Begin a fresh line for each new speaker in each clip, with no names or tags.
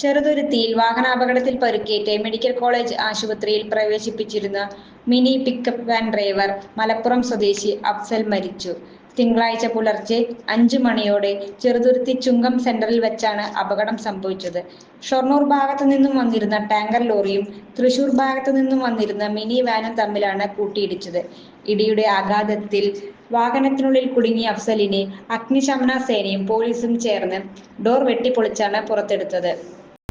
ചെറുതുരുത്തിയിൽ വാഹനാപകടത്തിൽ പരുക്കേറ്റ് medical college ആശുപത്രിയിൽ പ്രവേശിപ്പിച്ചിരുന്ന mini pickup van driver Malappuram സ്വദേശി അഫ്സൽ മരിച്ചു. തിങ്കളാഴ്ച പുലർച്ചെ അഞ്ചു മണിയോടെ ചെറുതുരുത്തി ചുങ്കം സെന്ററിൽ വെച്ചാണ് അപകടം സംഭവിച്ചത്. ഷൊർണൂർ ഭാഗത്തു നിന്നും വന്നിരുന്ന ടാങ്കർ ലോറിയും തൃശൂർ ഭാഗത്തു നിന്നും വന്നിരുന്ന മിനി വാനും തമ്മിലാണ് കൂട്ടിയിടിച്ചത്. ഇടിയുടെ ആഘാതത്തിൽ വാഹനത്തിനുള്ളിൽ കുടുങ്ങിയ അഫ്സലിനെ അഗ്നിശമന സേനയും പോലീസും ചേർന്ന് ഡോർ വെട്ടിപ്പൊളിച്ചാണ് പുറത്തെടുത്തത്.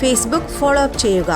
ഫേസ്ബുക്ക് ഫോളോ അപ്പ് ചെയ്യുക